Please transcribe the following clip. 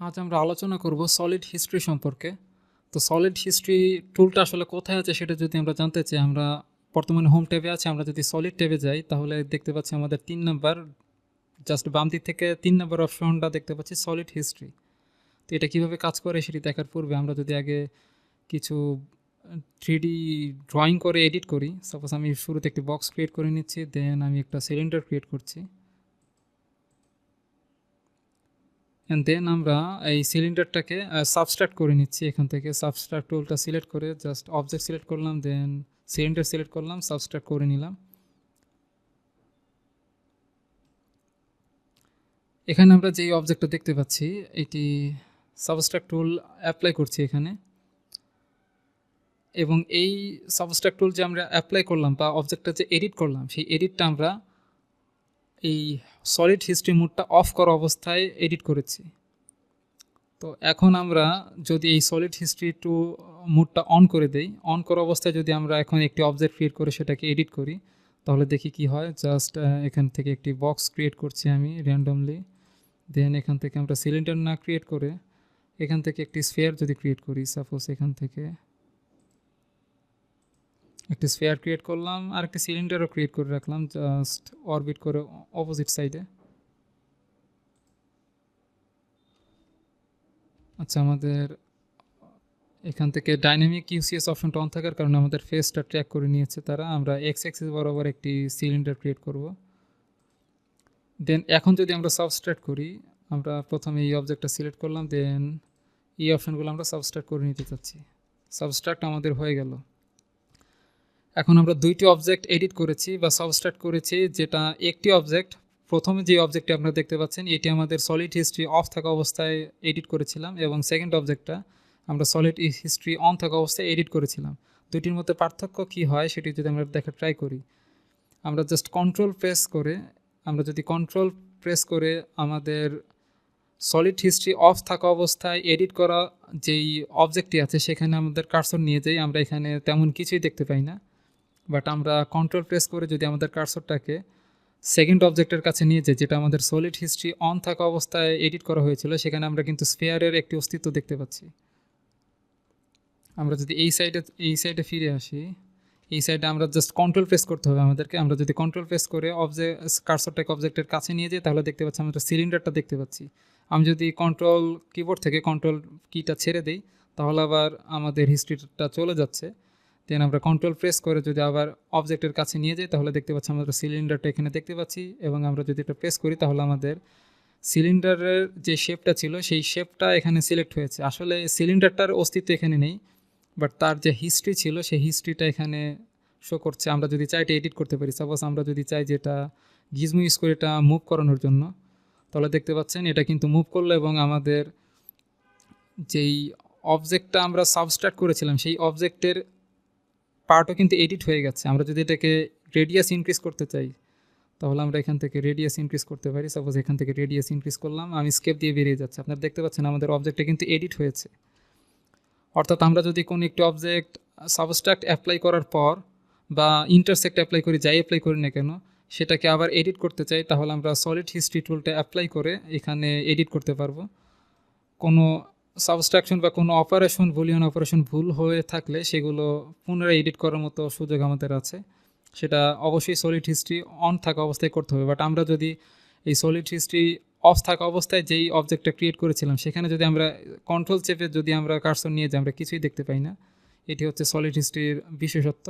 আজ আমরা আলোচনা করব সলিড হিস্ট্রি সম্পর্কে। তো সলিড হিস্ট্রি টুলটা আসলে কোথায় আছে সেটা যদি আমরা জানতে চাই, আমরা বর্তমানে হোম ট্যাবে আছে, আমরা যদি সলিড ট্যাবে যাই, তাহলে দেখতে পাচ্ছি আমাদের তিন নাম্বার জাস্ট বাম দিক থেকে তিন নাম্বার অপশনটা দেখতে পাচ্ছি সলিড হিস্ট্রি তো এটা কীভাবে কাজ করে সেটি দেখার পূর্বে আমরা যদি আগে কিছু থ্রিডি ড্রয়িং করে এডিট করি সাপোজ আমি শুরুতে একটি বক্স ক্রিয়েট করে নিচ্ছি দেন আমি একটা সিলিন্ডার ক্রিয়েট করছি। দেন আমরা এই সিলিন্ডারটাকে সাবস্ট্রাক্ট করে নিচ্ছি এখান থেকে। সাবস্ট্রাক্ট টুলটা সিলেক্ট করে জাস্ট অবজেক্ট সিলেক্ট করলাম দেন সিলিন্ডার সিলেক্ট করলাম সাবস্ট্রাক্ট করে নিলাম। এখানে আমরা যেই অবজেক্টটা দেখতে পাচ্ছি, এটি সাবস্ট্রাক্ট টুল অ্যাপ্লাই করছি এখানে। এবং এই সাবস্ট্রাক্ট টুল যে আমরা অ্যাপ্লাই করলাম বা অবজেক্টটা যে এডিট করলাম, সেই এডিটটা আমরা এই সলিড হিস্ট্রি মুডটা অফ করা অবস্থায় এডিট করেছি। তো এখন আমরা যদি এই সলিড হিস্ট্রি টু মুডটা অন করে দেই অন করা অবস্থায় যদি আমরা এখন একটি অবজেক্ট ক্রিয়েট করে সেটাকে এডিট করি, তাহলে দেখি কি হয়। জাস্ট এখান থেকে একটি বক্স ক্রিয়েট করছি আমি র্যান্ডমলি দেন এখান থেকে আমরা সিলিন্ডার না ক্রিয়েট করে, এখান থেকে একটি স্ফেয়ার যদি ক্রিয়েট করি সাপোজ এখান থেকে একটি স্পেয়ার ক্রিয়েট করলাম আর একটি সিলিন্ডারও ক্রিয়েট করে রাখলাম জাস্ট অরবিট করে অপোজিট সাইডে আচ্ছা আমাদের এখান থেকে ডাইনামিক ইউসিএস অপশনটা অন থাকার কারণে আমাদের ফেসটা ট্র্যাক করে নিয়েছে তারা। আমরা এক্স এক্সিস বরাবর একটি সিলিন্ডার ক্রিয়েট করব। দেন এখন যদি আমরা সাবস্ট্রাক্ট করি, আমরা প্রথমে এই অবজেক্টটা সিলেক্ট করলাম দেন এই অপশনগুলো আমরা সাবস্ট্রাক্ট করে নিতে চাচ্ছি। সাবস্ট্রাক্ট আমাদের হয়ে গেল। এখন আমরা দুইটি অবজেক্ট এডিট করেছি বা সাবস্ট্রাক্ট করেছি, যেটা একটি অবজেক্ট প্রথমে যে অবজেক্টটি আপনারা দেখতে পাচ্ছেন, এটি আমাদের সলিড হিস্ট্রি অফ থাকা অবস্থায় এডিট করেছিলাম এবং সেকেন্ড অবজেক্টটা আমরা সলিড হিস্ট্রি অন থাকা অবস্থায় এডিট করেছিলাম। দুইটির মধ্যে পার্থক্য কী হয় সেটি যদি আমরা দেখার ট্রাই করি। আমরা জাস্ট কন্ট্রোল প্রেস করে, আমরা যদি কন্ট্রোল প্রেস করে আমাদের সলিড হিস্ট্রি অফ থাকা অবস্থায় এডিট করা যেই অবজেক্টটি আছে, সেখানে আমাদের কার্সর নিয়ে যাই, আমরা এখানে তেমন কিছুই দেখতে পাই না। বাট আমরা কন্ট্রোল প্রেস করে যদি আমাদের কার্সরটাকে সেকেন্ড অবজেক্টের কাছে নিয়ে যাই, যেটা আমাদের সলিড হিস্ট্রি অন থাকা অবস্থায় এডিট করা হয়েছিল, সেখানে আমরা কিন্তু স্পেয়ারের একটি অস্তিত্ব দেখতে পাচ্ছি। আমরা যদি এই সাইডে এই সাইডে ফিরে আসি, এই সাইডে আমরা জাস্ট কন্ট্রোল প্রেস করতে হবে আমাদেরকে। আমরা যদি কন্ট্রোল প্রেস করে অবজেক্ট কার্সরটাকে অবজেক্টের কাছে নিয়ে যাই, তাহলে দেখতে পাচ্ছি আমরা সিলিন্ডারটা দেখতে পাচ্ছি। আমি যদি কন্ট্রোল কিবোর্ড থেকে কন্ট্রোল কিটা ছেড়ে দিই, তাহলে আবার আমাদের হিস্ট্রিটা চলে যাচ্ছে। দেন আমরা কন্ট্রোল প্রেস করে যদি আবার অবজেক্টের কাছে নিয়ে যাই, তাহলে দেখতে পাচ্ছি আমরা সিলিন্ডারটা এখানে দেখতে পাচ্ছি এবং আমরা যদি এটা প্রেস করি, তাহলে আমাদের সিলিন্ডারের যে শেপটা ছিল, সেই শেপটা এখানে সিলেক্ট হয়েছে। আসলে সিলিন্ডারটার অস্তিত্ব এখানে নেই বাট তার যে হিস্ট্রি ছিল, সেই হিস্ট্রিটা এখানে শো করছে। আমরা যদি চাই এটা এডিট করতে পারি। সাপোজ আমরা যদি চাই যে এটা গিজমো ইউজ করে এটা মুভ করানোর জন্য, তাহলে দেখতে পাচ্ছেন এটা কিন্তু মুভ করল এবং আমাদের যেই অবজেক্টটা আমরা সাবস্ট্রাক্ট করেছিলাম, সেই অবজেক্টের পার্টও কিন্তু এডিট হয়ে গেছে। আমরা যদি এটাকে রেডিয়াস ইনক্রিজ করতে চাই, তাহলে আমরা এখান থেকে রেডিয়াস ইনক্রিজ করতে পারি। সাপোজ এখান থেকে রেডিয়াস ইনক্রিজ করলাম, আমি স্কেপ দিয়ে বেরিয়ে যাচ্ছে। আপনারা দেখতে পাচ্ছেন আমাদের অবজেক্টটা কিন্তু এডিট হয়েছে। অর্থাৎ আমরা যদি কোনো একটি অবজেক্ট সাবস্ট্রাক্ট অ্যাপ্লাই করার পর বা ইন্টারসেক্ট অ্যাপ্লাই করি, যাই অ্যাপ্লাই করি না কেন, সেটাকে আবার এডিট করতে চাই, তাহলে আমরা সলিড হিস্ট্রি টুলটা অ্যাপ্লাই করে এখানে এডিট করতে পারব। কোনো সাবস্ট্রাকশন বা কোনো অপারেশন বুলিয়ন অপারেশন ভুল হয়ে থাকলে সেগুলো পুনরায় এডিট করার মতো সুযোগ আমাদের আছে। সেটা অবশ্যই সলিড হিস্ট্রি অন থাকা অবস্থায় করতে হবে। বাট আমরা যদি এই সলিড হিস্ট্রি অফ থাকা অবস্থায় যেই অবজেক্টটা ক্রিয়েট করেছিলাম, সেখানে যদি আমরা কন্ট্রোল চেপে যদি আমরা কার্সন নিয়ে যাই, আমরা কিছুই দেখতে পাই না। এটি হচ্ছে সলিড হিস্ট্রির বিশেষত্ব।